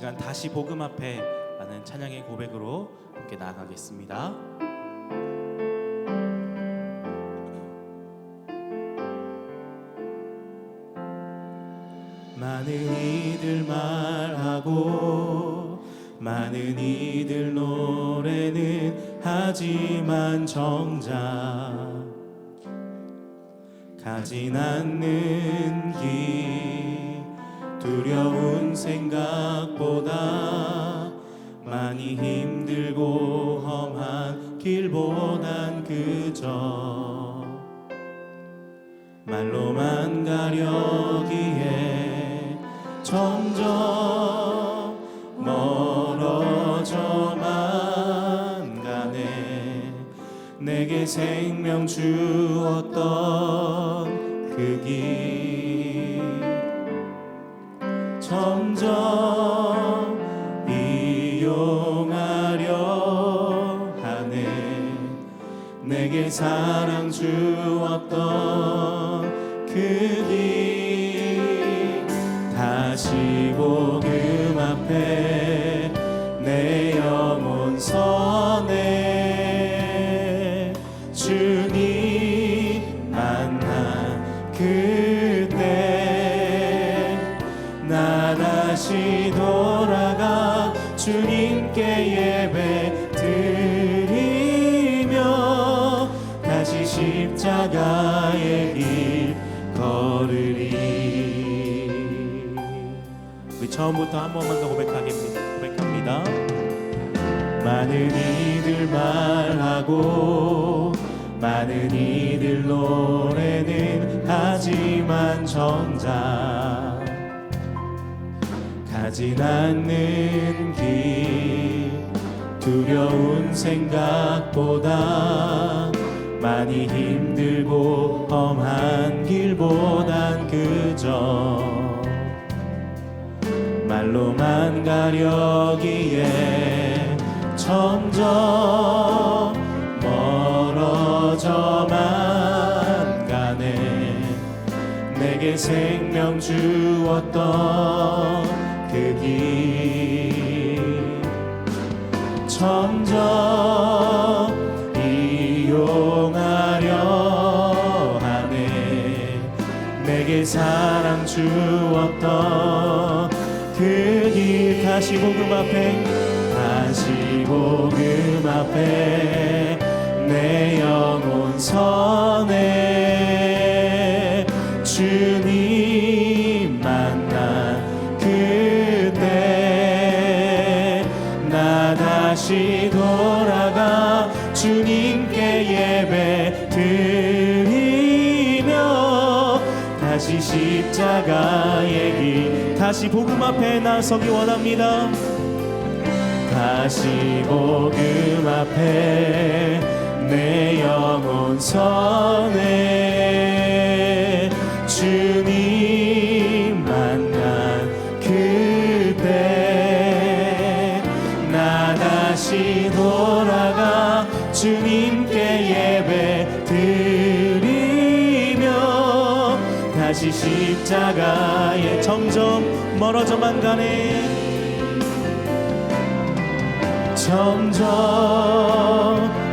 시간 다시 복음 앞에 라는 찬양의 고백으로 함께 나아가겠습니다. 많은 이들 말하고 많은 이들 노래는 하지만 정작 가진 않는 보단 그저 말로만 가려기에 점점 멀어져만 가네. 내게 생명 주었던 내게 사랑 주었던 그 길. 다시 복음 앞에 처음부터 한 번만 더 고백하겠습니다. 고백합니다. 많은 이들 말하고 많은 이들 노래는 하지만 정작 가진 않는 길 두려운 생각보다 많이 힘들고 험한 길보단 그저 말로만 가려기에 점점 멀어져만 가네. 내게 생명 주었던 그 길. 점점 이용하려 하네. 내게 사랑 주었던 그 길 다시 복음 앞에 다시 복음 앞에 내 영혼 선에 주님 만난 그때 나 다시 돌아가 주님께 예배 드리며 다시 십자가의 길 다시 복음 앞에 나서기 원합니다. 다시 복음 앞에 내 영혼 선에 다시 십자가에 점점 멀어져만 가네. 점점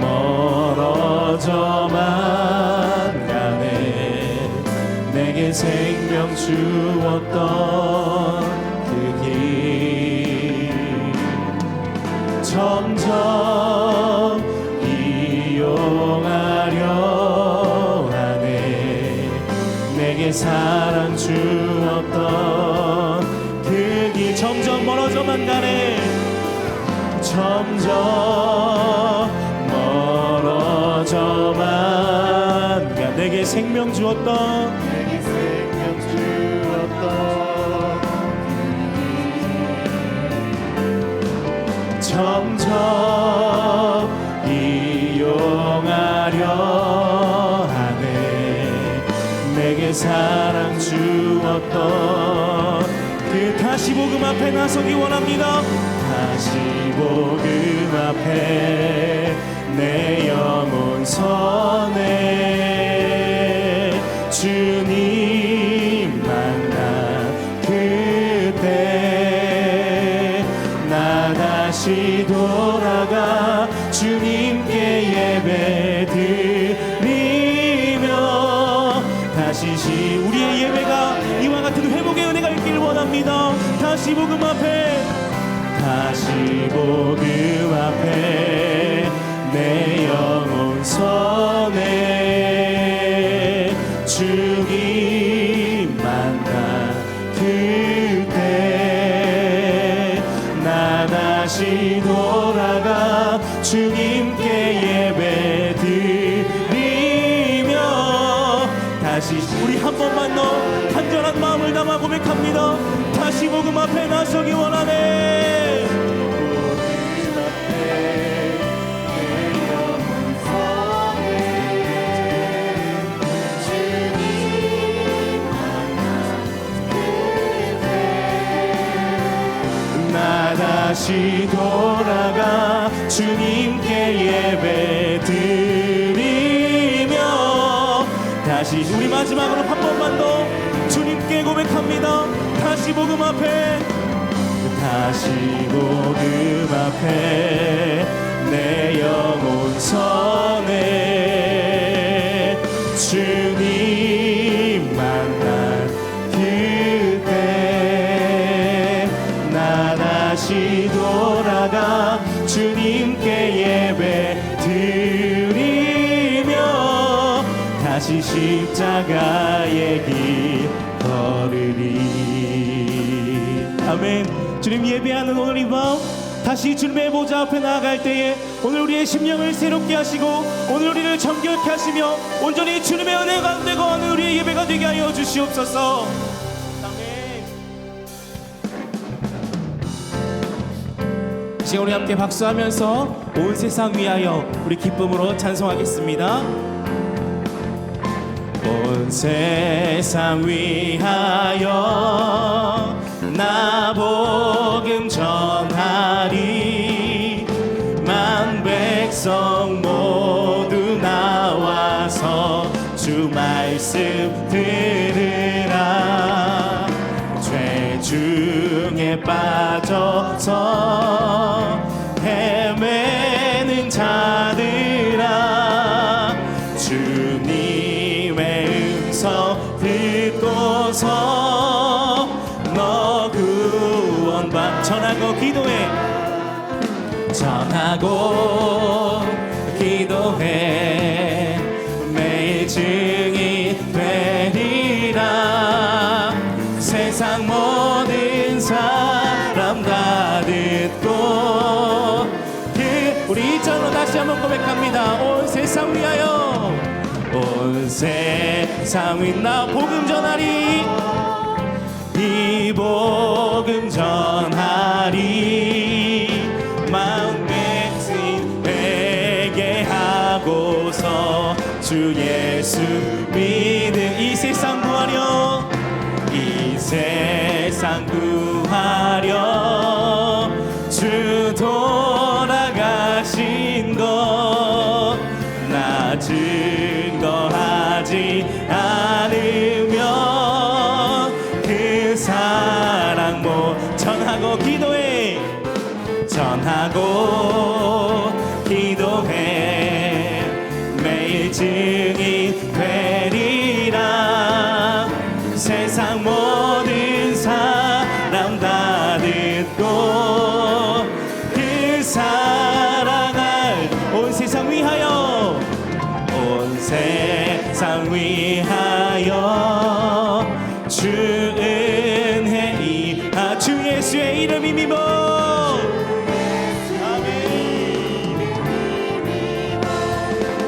멀어져만 가네. 내게 생명 주었던 그 길. 점점 사랑 주었던 그 길 점점 멀어져만 가네. 점점 멀어져만 가. 내게 생명 주었던 내게 생명 주었던 점점 사랑 주었던 그 다시 복음 앞에 나서기 원합니다. 다시 복음 앞에 내 영혼 선에 앞에 다시 복음 앞에 내 영혼 선에 주님 만나 그때 나 다시 돌아가 주님께 예배 드리며 다시 우리 한 번만 더 간절한 마음을 담아 고백합니다 다시 복음 앞에 나서기 원하네. 나 다시 돌아가 주님께 예배 드리며 다시 우리 마지막으로 한 번만 더 주님께 고백합니다. 다시 복음 앞에. 다시 복음 앞에. 내 영혼 선에 주님 만난 그때 나 다시 돌아가 주님께 예배 드리며 다시 십자가의 길 아멘 주님 예배하는 오늘 이밤 다시 주님의 보좌 앞에 나아갈 때에 오늘 우리의 심령을 새롭게 하시고 오늘 우리를 정결케 하시며 온전히 주님의 은혜 가운데 거하는 우리의 예배가 되게 하여 주시옵소서 아멘 지금 우리 함께 박수하면서 온 세상 위하여 우리 기쁨으로 찬송하겠습니다. 온 세상 위하여 나 복음 전하리. 만 백성 모두 나와서 주 말씀 들으라. 죄 중에 빠져서 한번 고백합니다. 온 세상 위하여. 온 세상 위나 복음 전하리. 이 복음 전하리. 마음 백신 되게 하고서 주 예수 믿 전하고 기도해. 매일 증인 되리라. 세상 모든 사람 다 듣고 그 사랑을 온 세상 위하여 온 세상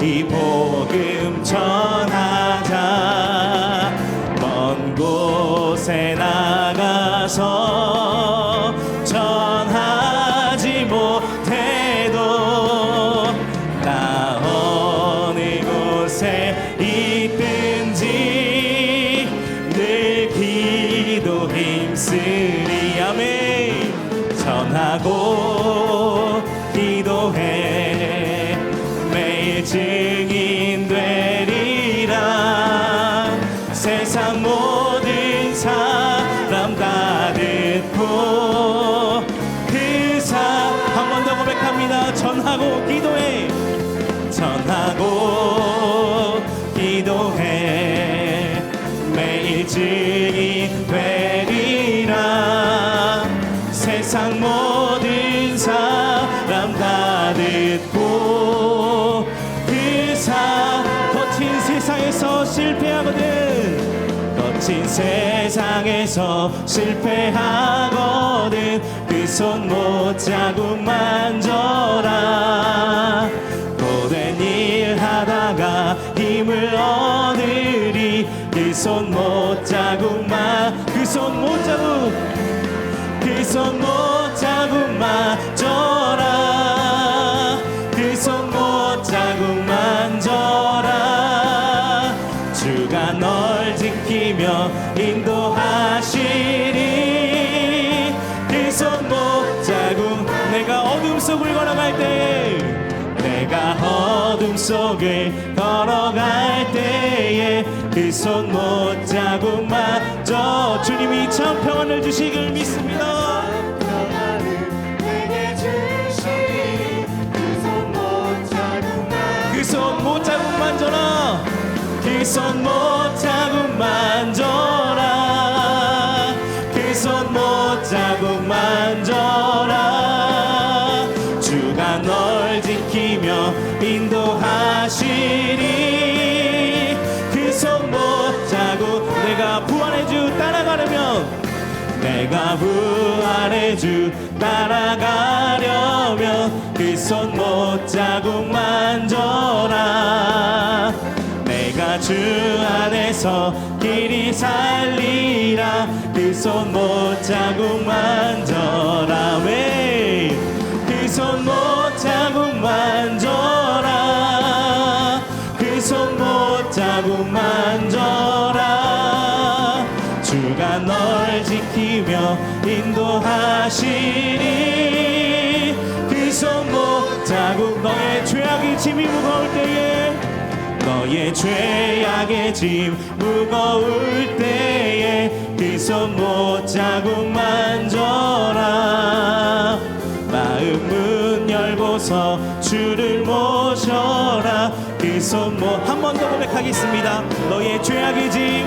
이 복음 전하자. 먼 곳에 나가서 사람 다 듣고 그사한번 더 고백합니다. 전하고 기도해. 전하고 기도해. 매일 증인 되리라. 세상 모든 사람 다 듣고 그사 거친 세상에서 실패하거든. 거친 세상 에서 실패하거든 그 손 못 자국 만져라. 고된 일 하다가 힘을 얻으리. 그 손 못 자국만 그손 못 자국 속을 걸어갈 때에 그 손못 자국 만져 주님이 참 평안을 주시길 믿습니다. 그 손못 자국 만져라 그 손못 자국 만져 따라가려면 그 손 못 자국 만져라. 내가 주 안에서 길이 살리라. 그 손 못 자국 만져라. 왜그 손 못 자국 만져라. 그 손 못 자국 만져라. 주가 널 지키며 인도하시 짐이 무거울 때에 너의 죄악의 짐 무거울 때에 그 손 못 자국 만져라. 마음 문 열고서 주를 모셔라. 그 손 못 한 번 더 고백하겠습니다. 너의 죄악의 짐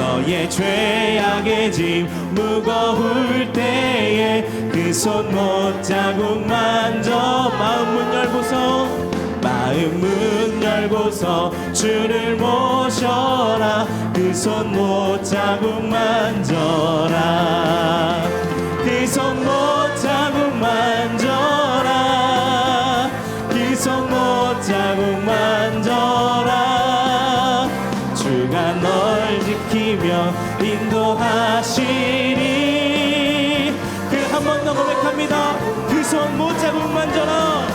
너의 죄악의 짐 무거울 때에 그 손 못 자국 만져. 마음 문 열고서 마음 문 열고서 주를 모셔라. 그 손 못 자국 만져라. 그 손 못 자국 만져라. 그 손 못 자국 만져라 지키며 인도하시니 그 한 번 더 고백합니다. 그 손못 자국 만져라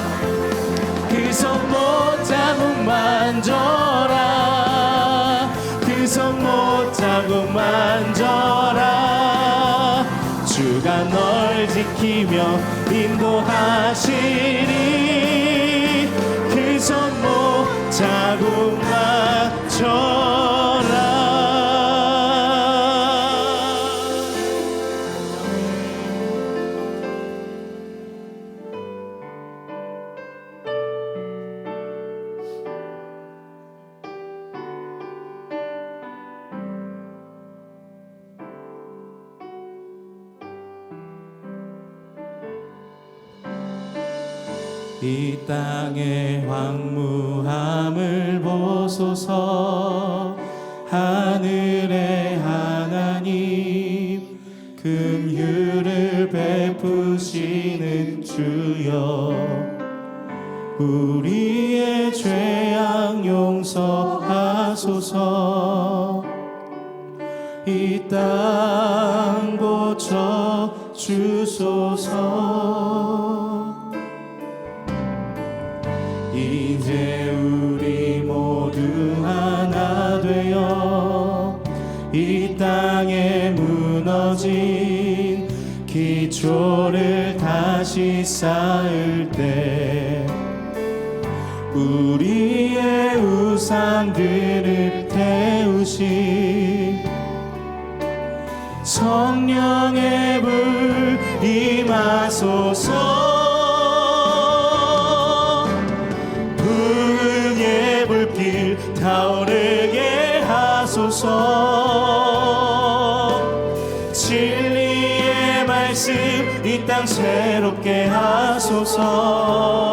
그 손못 자국 만져라 그 손못 자국 만져라 주가 널 지키며 인도하시니 그 손못 자국 만져라 이 땅의 황무함을 보소서. 하늘의 하나님 금휼을 베푸시는 주여. 우리의 죄악 용서하소서. 이 땅 고쳐 주소서 기초를 다시 쌓을 때 우리의 우상들을 태우시 성령의 불 임하소서. 그 부흥의 불길 타오르게 하소서. 땅 새롭게 하소서.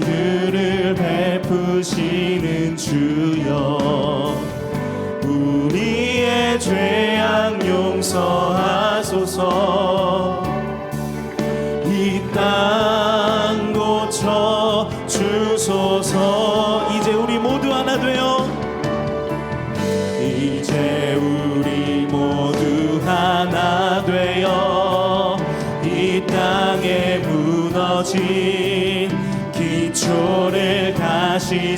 긍휼을 베푸시는 주여. 우리의 죄악 용서하소서.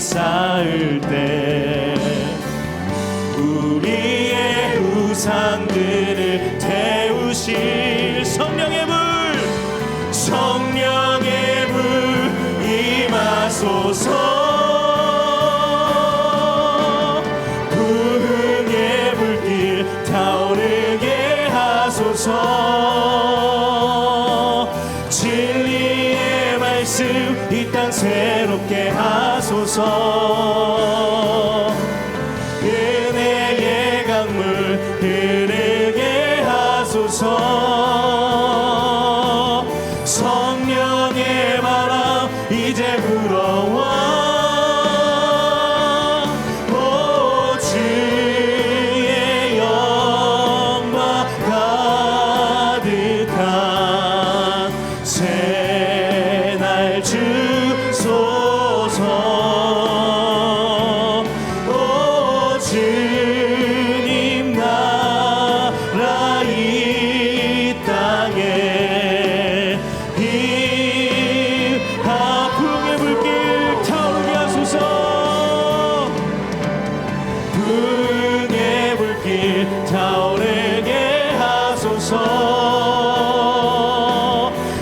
쌓을 때 우리의 우상들을 태우실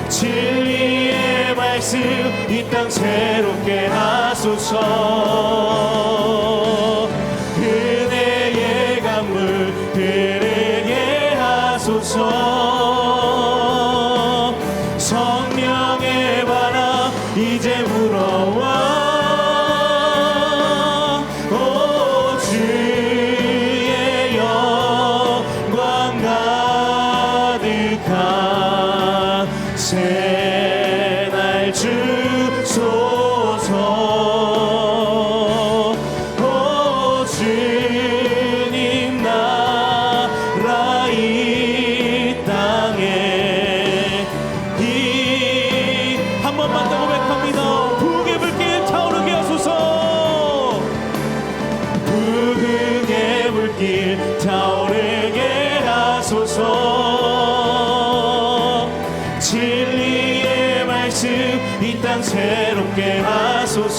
진리의 말씀 이 땅 새롭게 하소서.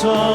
song.